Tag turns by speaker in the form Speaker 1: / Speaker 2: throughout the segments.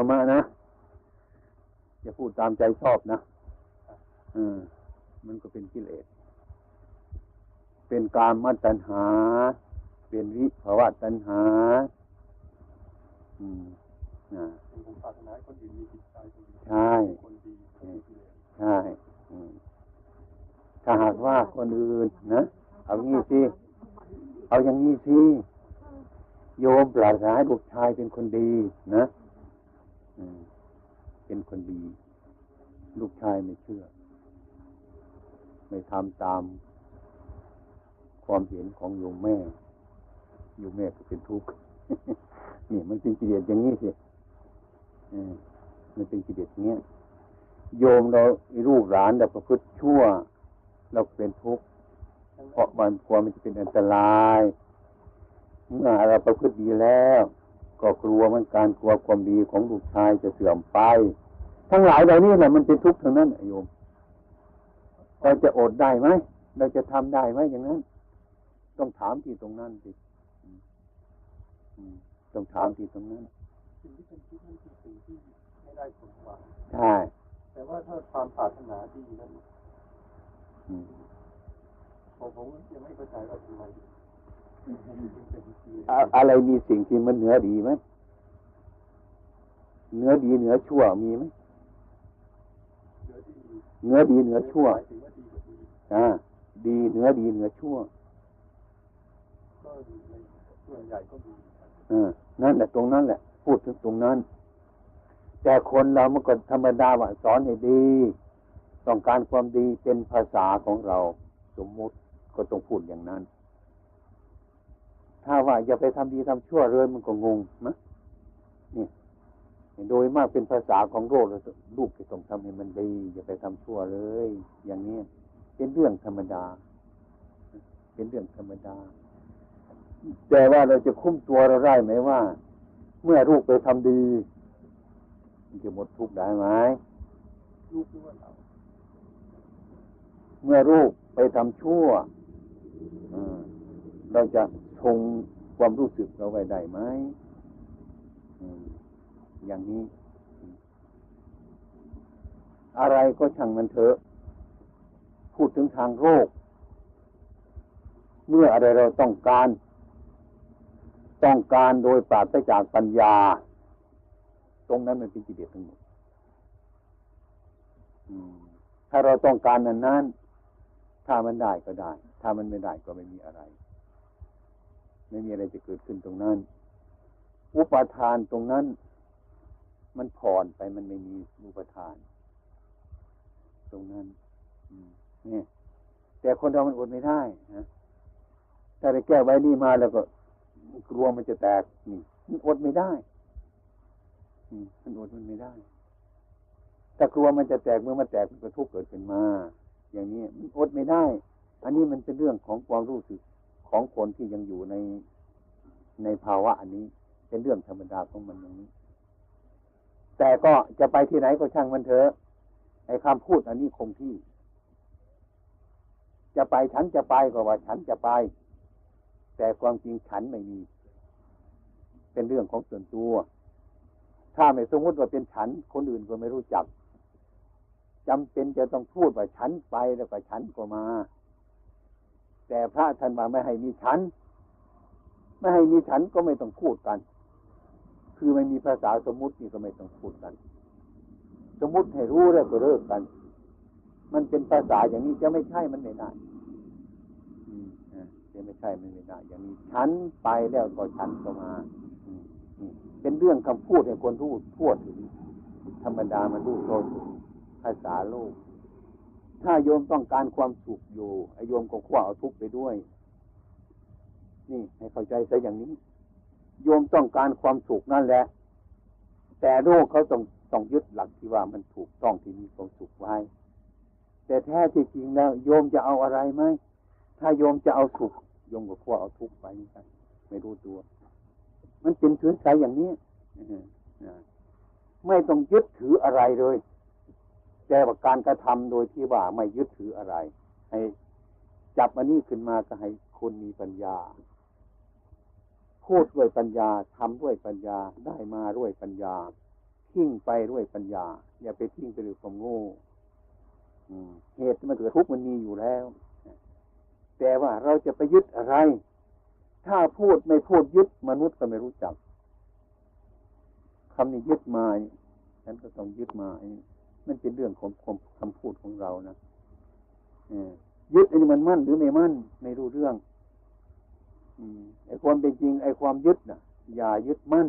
Speaker 1: รรมะนะอย่าพูดตามใจชอบนะอืมมันก็เป็นกิเลส เป็นการมัตัญหา เป็นวิภาวะตัญหา อืมนะ
Speaker 2: ผมปรารถนาคนอื่นมีจิตใจ
Speaker 1: ใช่
Speaker 2: คนดี
Speaker 1: ใช่ถ้าหากว่าคนอื่นนะเอางี้สิเอาอย่างนี้สิโยมปรารถนาลูกชายเป็นคนดี นะ เป็นคนดี ลูกชายไม่เชื่อ ไม่ทำตาม ความเห็นของโยมแม่โยมแม่ก็เป็นทุกข์นี่มันเป็นกิเลสอย่างนี้สิมันเป็นกิเลสเนี้ยโยมเราลูกหลานเราประพฤติชั่ว เราเป็นทุกข์เพราะมันกลัวมันจะเป็นอันตรายเมื่อเราประพฤติดีแล้ว ก็กลัวมันการกลัวความดีของลูกชายจะเสื่อมไป ทั้งหลายเหล่านี้แหละมันเป็นทุกข์ทั้งนั้นโยมเราจะอดได้ไหมเราจะทำได้ไหมอย่างนั้น ต้องถามที่ตรงนั้นสิต้องถามที่ตรงนั้น
Speaker 2: สิ่งที่เป็นที่นั่นคือสิ่งที่ไม่ได้ผลหวัง
Speaker 1: ใช่
Speaker 2: แต่ว่าถ้าความปรารถนาดีนั้นผมผมยังไม่เข้าใจว่าทำไม
Speaker 1: อะไรมีสิ่งที่มันเหนือดีไหมเหนือดีเหนือชั่วมีไหมเหนือดีเหนือชั่วอ่าดีเหนือดีเหนือชั่ว
Speaker 2: ส่วนใหญ่ก็ดี
Speaker 1: อ่านั่นแหละตรงนั้นแหละ พูดถึงตรงนั้น แต่คนเราเมื่อก่อนธรรมดาว่าสอนให้ดี ต้องการความดีเป็นภาษาของเรา สมมุติก็ต้องพูดอย่างนั้น ถ้าว่าอย่าไปทำดีทำชั่วเลยมันก็งงนะนี่โดยมากเป็นภาษาของโลกลูกจะต้องทำให้มันดี อย่าไปทำชั่วเลย อย่างนี้เป็นเรื่องธรรมดา เป็นเรื่องธรรมดา แต่ว่าเราจะคุ้มตัวเราได้ไหมว่า เมื่อลูกไปทำดีจะหมดทุกข์ได้ไหม
Speaker 2: ลูกว่าเรา
Speaker 1: เมื่อลูกไปทำชั่วเราจะ คงความรู้สึกเราไว้ได้ไหมอย่างนี้ อะไรก็ช่างมันเถอะ พูดถึงทางโรค เมื่ออะไรเราต้องการ ต้องการโดยปราศจากปัญญา ตรงนั้นมันเป็นกิเลสทั้งหมดถ้าเราต้องการนั้นนั้นถ้ามันได้ก็ได้ ถ้ามันไม่ได้ก็ไม่มีอะไร ไม่มีอะไรจะเกิดขึ้นตรงนั้น อุปทานตรงนั้น มันผ่อนไปมันไม่มีอุปทาน ตรงนั้นนี่แต่คนเรามันอดไม่ได้นะถ้าไปแก้ไว้นี่มาแล้วก็กลัวมันจะแตกนี่มันอดไม่ได้มันอดมันไม่ได้ ถ้ากลัวมันจะแตกเมื่อมันแตกมันก็ทุกข์เกิดขึ้นมา อย่างนี้มันอดไม่ได้ อันนี้มันเป็นเรื่องของความรู้สึก ของคนที่ยังอยู่ในในภาวะอันนี้ เป็นเรื่องธรรมดาของมันอย่างนี้ แต่ก็จะไปที่ไหนก็ช่างมันเถอะไอ้คำพูดอันนี้คงที่ จะไปฉันจะไปก็ว่า ฉันจะไป แต่ความจริงฉันไม่มี เป็นเรื่องของส่วนตัว ถ้าไม่สมมติว่าเป็นฉัน คนอื่นก็ไม่รู้จักจำเป็นจะต้องพูดว่าฉันไปแล้วก็ฉันก็มา แต่พระท่านมาไม่ให้มีฉัน ไม่ให้มีฉันก็ไม่ต้องพูดกัน คือไม่มีภาษาสมมตินี่ก็ไม่ต้องพูดกัน สมมติให้รู้แล้วก็เลิกกัน มันเป็นภาษาอย่างนี้จะไม่ใช่มันไม่ได้จะไม่ใช่มันไม่ได้ อย่างนี้ฉันไปแล้วก็ฉันก็มาเป็นเรื่องคำพูดให้คนรู้ทั่วถึงธรรมดามันรู้โทถึงภาษาโลก ถ้าโยมต้องการความสุขอยู่ไอโยมก็คว้าเอาทุกข์ไปด้วย นี่ให้เข้าใจซะอย่างนี้ โยมต้องการความสุขนั่นแหละ แต่โลกเขาต้องต้องยึดหลักที่ว่ามันถูกต้องที่มีความสุขไว้ แต่แท้ที่จริงแล้ว โยมจะเอาอะไรไหมถ้าโยมจะเอาสุขโยมก็คว้าเอาทุกข์ไปกันไม่รู้ตัว มันเป็นชื้นใจอย่างนี้ไม่ต้องยึดถืออะไรเลย แต่ว่าการกระทำโดยที่ว่าไม่ยึดถืออะไร ให้จับอันนี้ขึ้นมาก็ให้คุณมีปัญญา พูดด้วยปัญญาทำด้วยปัญญาได้มาด้วยปัญญาทิ้งไปด้วยปัญญา อย่าไปทิ้งไปด้วยความโง่เหตุที่มันเกิดทุกข์มันมีอยู่แล้ว แต่ว่าเราจะไปยึดอะไร ถ้าพูดไม่พูดยึดมนุษย์ก็ไม่รู้จักคำนี้ยึดมาฉันก็ต้องยึดมา มันเป็นเรื่องของคำคำพูดของเรานะยึดอันนี้มันมั่นหรือไม่มั่นไม่รู้เรื่องไอ้ความเป็นจริง ไอ้ความยึดน่ะอย่ายึดมั่น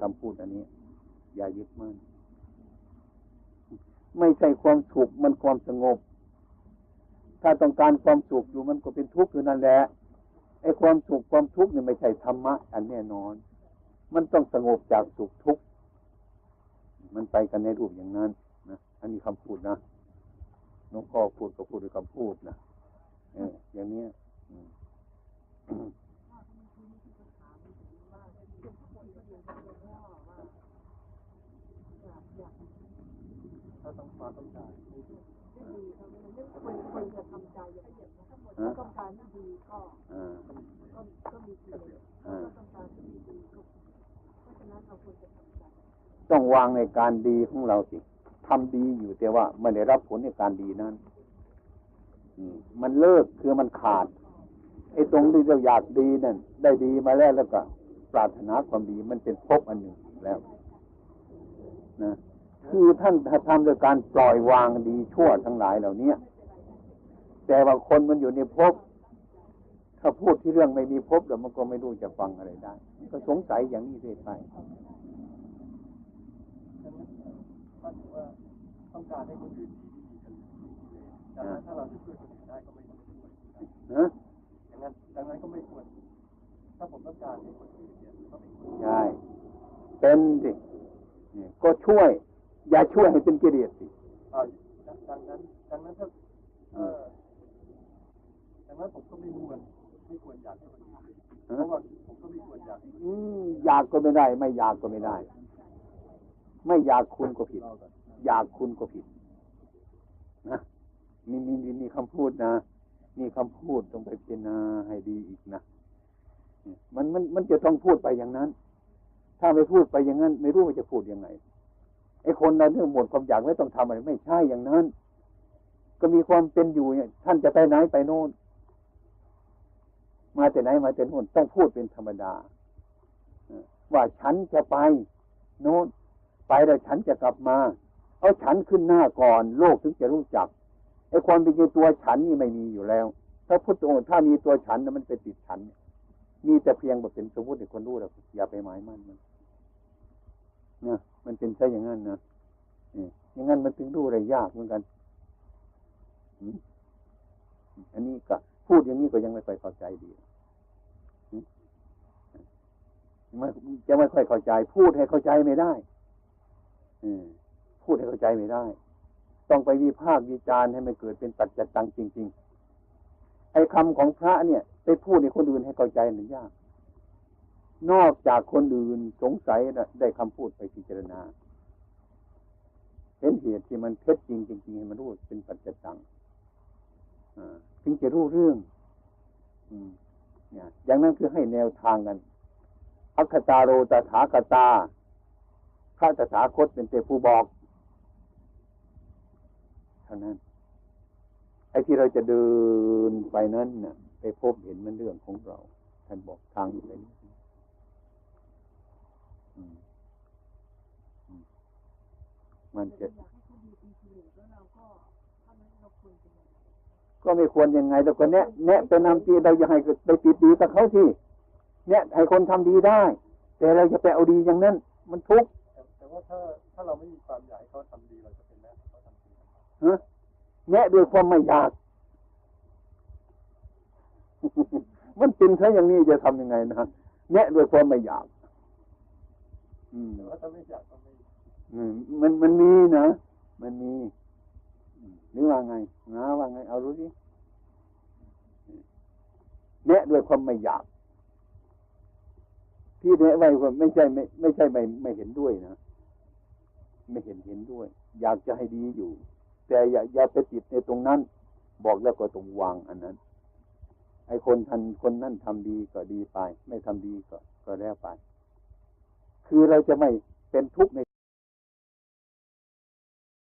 Speaker 1: คำพูดอันนี้ อย่ายึดมั่น ไม่ใช่ความสุขมันความสงบ ถ้าต้องการความสุขอยู่มันก็เป็นทุกข์อยู่นั่นแหละไอ้ความสุขความทุกข์เนี่ยไม่ใช่ธรรมะ อันแน่นอน มันต้องสงบจากสุขทุกข์ มันไปกันในรูปอย่างนั้นนะอันนี้คำพูดนะน้องพ่อพูดก็พูดด้วยคำพูดนะเอออย่างเนี้ยอืม
Speaker 2: ถ้าต้องมาต้องการ
Speaker 3: คนคนจะทำใจอย่างนี้ถ้าต้องการที่ดีก็
Speaker 1: อ่า
Speaker 3: ก็ก็มีกิเลสถ้าต้องการที่ดีก็เพราะฉะนั้นเราควรจะทำใจ
Speaker 1: ต้องวางในการดีของเราสิทำดีอยู่แต่ว่าไม่ได้รับผลในการดีนั้นอมันเลิกคือมันขาดไอ้ตรงที่เราอยากดีนั่นได้ดีมาแล้วแล้วก็ ปรารถนาความดีมันเป็นภพอันหนึ่งแล้วนะคือท่านทำโดยการปล่อยวางดีชั่วทั้งหลายเหล่านี้แต่ว่าคนมันอยู่ในภพถ้าพูดที่เรื่องไม่มีภพแล้วมันก็ไม่รู้จะฟังอะไรได้ ก็สงสัยอย่างนี้เรื่อยไป
Speaker 2: ถ้าถือว่าต้องการให้คนอื่นดีที่ดีกันดังนั้นถ้าเราจะช่วยคนอื่นได้ก็ไม่ต้องช่วย
Speaker 1: นะ
Speaker 2: อย่างนั้นดังนั้นก็ไม่ควร ถ้าผมต้องการให้คนอื่นเนี่ยก็ไม่ควร
Speaker 1: ใช่เป็นสิเนี่ยก็ช่วย อย่าช่วยให้เป็นกิเลสสิ
Speaker 2: อ่าดังนั้น ดังนั้นถ้าเออดังนั้นผมก็ไม่ควรไม่ควรอยากให้คนอื่นดีเพราะว่าผมก็ไม่ควรอยากให้คนอื่น
Speaker 1: อืมอยากก็ไม่ได้ ไม่อยากก็ไม่ได้ ไม่อยากคุณก็ผิด อยากคุณก็ผิดนะมีมีมีมีคำพูดนะมีคำพูดต้องไปพิจารณาให้ดีอีกนะมันมันมันจะต้องพูดไปอย่างนั้น ถ้าไม่พูดไปอย่างนั้น ไม่รู้ว่าจะพูดยังไงไอ้คนเราเรื่องหมดความอยากไม่ต้องทำอะไรไม่ใช่อย่างนั้น ก็มีความเป็นอยู่เนี่ย ท่านจะไปไหนไปโน่นมาแต่ไหนมาแต่โน่นต้องพูดเป็นธรรมดาว่าฉันจะไปโน่น ไปแล้วฉันจะกลับมา เอาฉันขึ้นหน้าก่อนโลกถึงจะรู้จักไอ้ความเป็นจริงตัวฉันนี่ไม่มีอยู่แล้วถ้าพุทธองค์ถ้ามีตัวฉันนะมันไปติดฉัน มีแต่เพียงแบบเป็นสมมติให้คนรู้แล้วอย่าไปหมายมั่นมันนะมันเป็นใช่อย่างนั้นนะนี่อย่างนั้นมันถึงรู้อะไรยากเหมือนกันอันนี้ก็พูดอย่างนี้ก็ยังไม่ค่อยเข้าใจดีไม่จะไม่ค่อยเข้าใจ พูดให้เข้าใจไม่ได้ พูดให้เข้าใจไม่ได้ ต้องไปวิพากษ์วิจารณ์ให้มันเกิดเป็นตัดจัดตังจริง ๆ ไอ้คำของพระเนี่ย ไปพูดให้คนอื่นให้เข้าใจมันยาก นอกจากคนอื่นสงสัยนะได้คำพูดไปพิจารณาเห็นเหตุที่มันเท็จจริงจริงๆให้มันรู้เป็นปัจจตังอ่าถึงจะรู้เรื่องอืมเนี่ยอย่างนั้นคือให้แนวทางกัน อัคตาโรตถาคตา ระตถาคตเป็นแต่ผู้บอกเท่านั้น ไอ้ที่เราจะเดินไปนั้นน่ะ ไปพบเห็นมันเรื่องของเรา ท่านบอกทางอยู่ในนี้อืมอืมมันจะ
Speaker 3: ก็ไม่ควรยังไง
Speaker 1: ก็ไม่ควรยังไงเราก็แนะแนะไปนำตีเราอย่าให้ไปติดดีกับเขาที่แนะให้คนทำดีได้ แต่เราจะไปเอาดีอย่างนั้น มันทุกข์
Speaker 2: ว่าถ้าถ้าเราไม่มีความอยากให้เขาทำดีเราจะเป็นแม่ให้เขาทำดี
Speaker 1: ฮะแนะด้วยความไม่อยาก มันเป็นแค่อย่างนี้จะทำยังไงนะแนะด้วยความไม่อยาก อืม
Speaker 2: แต่ว่าถ้าไม่อยากก็ไม่
Speaker 1: อืมมันมันมีนะมันมีอืมหรือว่าไงนะว่าไง เอารู้สิแนะด้วยความไม่อยาก ที่แนะไว้ว่าไม่ใช่ไม่ ไม่ใช่ไม่ไม่เห็นด้วยนะ ไม่เห็นเห็นด้วย อยากจะให้ดีอยู่ แต่อย่าอย่าไปติดในตรงนั้น บอกแล้วก็ต้องวางอันนั้น ไอ้คนทันคนนั้นทำดีก็ดีไป ไม่ทำดีก็ก็แล้วไป คือเราจะไม่เป็นทุกข์ใน